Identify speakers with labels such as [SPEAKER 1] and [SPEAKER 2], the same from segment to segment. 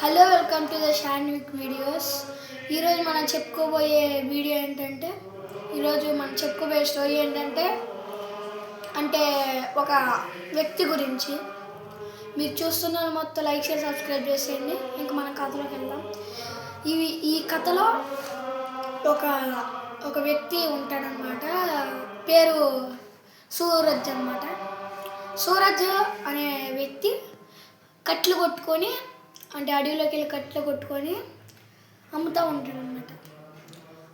[SPEAKER 1] Hello welcome to the Shanvik videos. ఈరోజు మనం చెప్పుకోబోయే వీడియో ఏంటంటే ఈరోజు మనం చెప్పుకోబోయే స్టోరీ ఏంటంటే అంటే ఒక వ్యక్తి గురించి. మీరు చూస్తున్న మొత్తం లైక్ చేసి సబ్స్క్రైబ్ చేసేయండి. ఇంకా మన కథలోకి వెళ్దాం. ఇవి ఈ కథలో ఒక ఒక వ్యక్తి ఉంటాడనమాట పేరు సూరజ్ అనమాట సూరజ్ అనే వ్యక్తి కట్లు కొట్టుకొని అంటే అడవిలోకి వెళ్ళి కట్టెలు కొట్టుకొని అమ్ముతూ ఉంటాడు అనమాట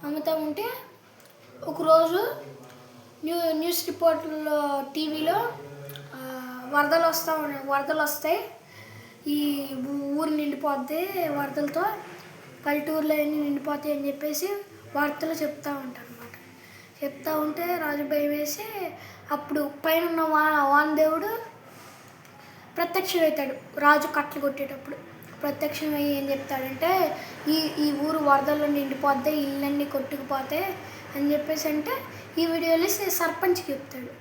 [SPEAKER 1] అమ్ముతూ ఉంటే ఒకరోజు న్యూ న్యూస్ రిపోర్ట్లో టీవీలో వరదలు వస్తూ ఉన్నాయి వరదలు వస్తాయి. ఈ ఊరు నిండిపోద్ది వరదలతో పల్లెటూరులో అన్నీ నిండిపోతాయి అని చెప్పేసి వార్తలు చెప్తూ ఉంటారు అనమాట చెప్తా ఉంటే రాజు భయం వేసి అప్పుడు పైన ఉన్న వా వానదేవుడు ప్రత్యక్షమవుతాడు. రాజు కట్లు కొట్టేటప్పుడు. ప్రత్యక్షమై ఏం చెప్తాడంటే ఈ ఈ ఊరు వరదల్లో నిండిపోద్ది ఇళ్ళన్నీ కొట్టుకుపోతాయి అని చెప్పేసి అంటే ఈ వీడియోలో సర్పంచ్కి చెప్తాడు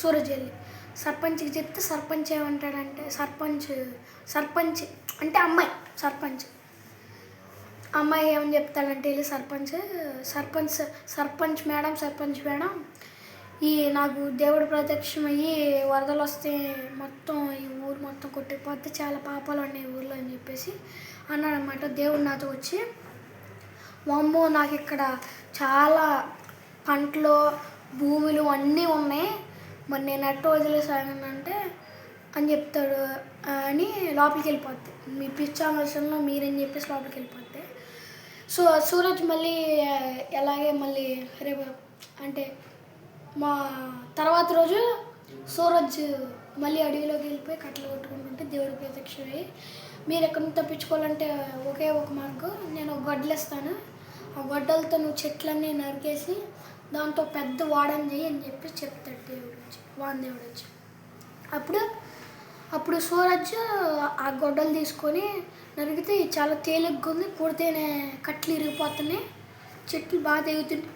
[SPEAKER 1] సూరజ్ వెళ్ళి. సర్పంచ్కి చెప్తే సర్పంచ్ ఏమంటాడంటే సర్పంచ్ సర్పంచ్ అంటే అమ్మాయి సర్పంచ్. అమ్మాయి ఏమని చెప్తాడంటే వెళ్ళి సర్పంచ్ సర్పంచ్ సర్పంచ్ మేడం సర్పంచ్ మేడం ఈ నాకు దేవుడు ప్రత్యక్షమయ్యి వరదలు వస్తే మొత్తం ఈ ఊరు మొత్తం కొట్టుకుపోతే చాలా పాపాలు ఉన్నాయి ఊర్లో అని చెప్పేసి అన్నాడనమాట దేవుడు నాతో వచ్చి వామ్మో నాకు ఇక్కడ చాలా పంటలు భూములు అన్నీ ఉన్నాయి. మరి నేను ఎట్ట వదిలేసానంటే అని చెప్తాడు అని లోపలికి వెళ్ళిపోద్ది. మీ పిచ్చామర్శంలో మీరని చెప్పేసి లోపలికి వెళ్ళిపోద్ది. సో సూరజ్ మళ్ళీ ఎలాగే మళ్ళీ రేపు అంటే మా తర్వాత రోజు సూరజ్ మళ్ళీ అడవిలోకి వెళ్ళిపోయి కట్టలు కొట్టుకుంటుంటే దేవుడు ప్రత్యక్షమై మీరు ఎక్కడి నుంచి తప్పించుకోవాలంటే ఒకే ఒక మార్గం. నేను ఒక గొడ్డలు ఆ గొడ్డలతో నువ్వు చెట్లన్నీ నరికేసి దాంతో పెద్ద వాడని చెయ్యి అని చెప్పి చెప్తాడు దేవుడు వచ్చి వాన్ దేవుడు వచ్చి. అప్పుడు అప్పుడు సూరజ్ ఆ గొడ్డలు తీసుకొని నరిగితే చాలా తేలిగ్గా ఉంది. కొడితేనే కట్లు ఇరిగిపోతున్నాయి. చెట్లు బాగా తెగుతున్నాయి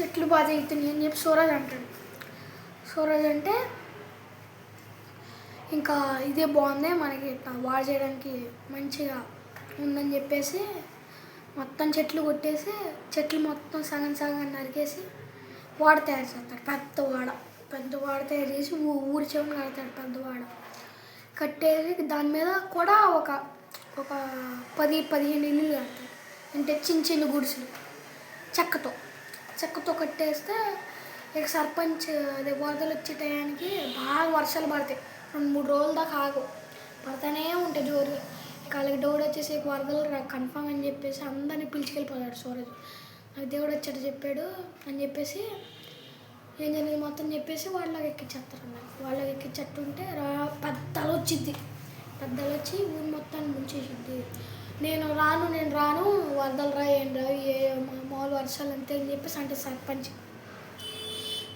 [SPEAKER 1] చెట్లు బాగా తెగుతున్నాయి అని చెప్పి సూరజ్ అంటాడు. సూరజ్ అంటే ఇంకా ఇదే బాగుంది మనకి ఇట్లా వాడు చేయడానికి మంచిగా ఉందని చెప్పేసి మొత్తం చెట్లు కొట్టేసి చెట్లు మొత్తం సగం సగం నరికేసి వాడ తయారు చేస్తాడు. పెద్ద వాడ. పెద్ద వాడ తయారు చేసి ఊరి చెవుని కడతాడు పెద్ద వాడ. కట్టేసి దాని మీద కూడా ఒక ఒక పది పదిహేను ఇల్లు కడతాడు. అంటే చిన్న చిన్న గుడిసెలు. చెక్కతో. చెక్కతో కట్టేస్తే ఇక సర్పంచ్ అదే వరదలు వచ్చే టయానికి బాగా వర్షాలు పడతాయి. రెండు మూడు రోజుల దాకా ఆగు. పడతానే ఉంటాయి జోరుగా ఇక వాళ్ళకి డౌట్ వచ్చేసి ఇక వరదలు కన్ఫామ్ అని చెప్పేసి అందరినీ పిలిచికెళ్ళిపోతాడు సూరజ్. నాకు దేవుడు వచ్చాడు చెప్పాడు అని చెప్పేసి ఏం జరిగింది మొత్తం చెప్పేసి వాళ్ళకి ఎక్కించేస్తారు అన్నమాట. వాళ్ళకి ఎక్కించట్టుంటే రా పెద్దలు వచ్చింది. పెద్దలు వచ్చి ఊరు మొత్తాన్ని ముంచేసిద్ది నేను రాను నేను రాను వరదలు రా రావు ఏ మామూలు వర్షాలు అంతే అని చెప్పేసి అంటే సర్పంచ్.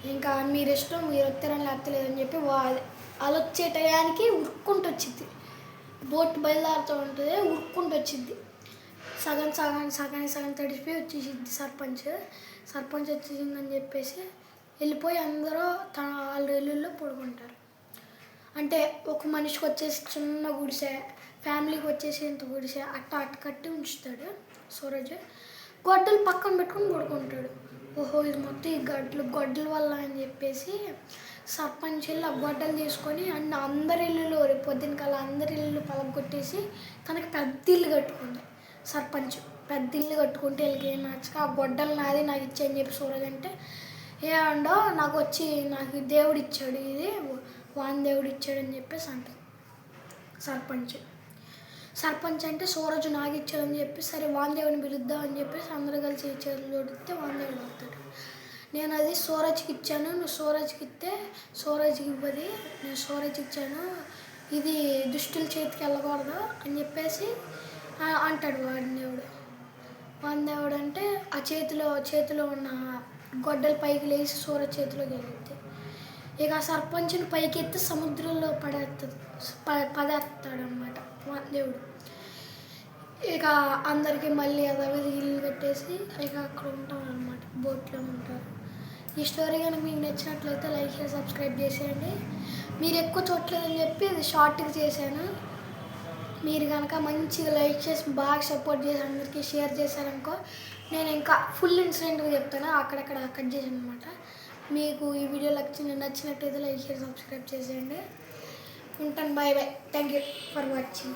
[SPEAKER 1] ఇంకా మీరు ఇష్టం మీరు వస్తారని లేకపోలేదని చెప్పి వాళ్ళు వచ్చే టయానికి ఉరుక్కుంటూ వచ్చింది బోట్ బయలుదేరుతూ ఉంటుంది ఉరుక్కుంటూ వచ్చింది సగం సగం సగానికి సగం తడిచిపోయి వచ్చేసింది సర్పంచ్. సర్పంచ్ వచ్చేసిందని చెప్పేసి వెళ్ళిపోయి అందరూ తన వాళ్ళ ఇల్లుల్లో పడుకుంటారు. అంటే ఒక మనిషికి వచ్చేసి చిన్న గుడిసె ఫ్యామిలీకి వచ్చేసేంత గుడిసె అట్ట అట్ట కట్టి ఉంచుతాడు సూరజ్. గొడ్డలు పక్కన పెట్టుకొని పడుకుంటాడు. ఓహో ఇది మొత్తం ఈ గడ్డలు గొడ్డల వల్ల అని చెప్పేసి సర్పంచ్ వెళ్ళి ఆ గొడ్డలు తీసుకొని అన్న అందరి ఇల్లులు రేపు పొద్దున్న కల్లా అందరి ఇల్లు పలగొట్టేసి తనకి పెద్ద ఇల్లు కట్టుకుంది. సర్పంచ్ పెద్ద ఇల్లు కట్టుకుంటే వీళ్ళకి ఏం నచ్చక ఆ గొడ్డలు నాది నాకు ఇచ్చని చెప్పి సూరజ్ అంటే ఏమండో నాకు వచ్చి నాకు దేవుడు ఇచ్చాడు ఇది వాన్ దేవుడు ఇచ్చాడు అని చెప్పేసి అంటారు సర్పంచ్. సర్పంచ్ అంటే సూరజ్ నాగిచ్చాడు అని చెప్పి సరే వాందేవుని పిలుద్దాం అని చెప్పేసి అందరూ కలిసి చేతులు జోడిస్తే వాన్ దేవుడు అవుతాడు నేను అది సూరజ్కి ఇచ్చాను నువ్వు సూరజ్కి ఇస్తే సూరజ్కి ఇవ్వది నేను సూరజ్కి ఇచ్చాను ఇది దుష్టుల చేతికి వెళ్ళకూడదు అని చెప్పేసి అంటాడు వాడి దేవుడు వాన్ దేవుడు అంటే ఆ చేతిలో చేతిలో ఉన్న గొడ్డలు పైకి లేచి సూరజ్ చేతిలోకి వెళ్ళిద్ది. ఇక ఆ సర్పంచ్ని పైకి ఎత్తి సముద్రంలో పడేస్తుంది ప పడేస్తాడు అనమాట దేవుడు. ఇక అందరికీ మళ్ళీ అదే ఇల్లు కట్టేసి ఇక అక్కడ ఉంటాం అనమాట బోట్లో ఉంటారు. ఈ స్టోరీ కనుక మీకు నచ్చినట్లయితే లైక్ చేసి సబ్స్క్రైబ్ చేసేయండి. మీరు ఎక్కువ చూడలేదని చెప్పి ఇది షార్ట్గా చేశాను. మీరు కనుక మంచిగా లైక్ చేసి బాగా సపోర్ట్ చేసి అందరికీ షేర్ చేశారనుకో నేను ఇంకా ఫుల్ ఇన్సిడెంట్గా చెప్తాను. అక్కడక్కడ కట్ చేసాను అనమాట మీకు ఈ వీడియో నచ్చిన నచ్చినట్టయితే లైక్ చేసి సబ్స్క్రైబ్ చేసేయండి. ఉంటాను. Bye bye thank you for watching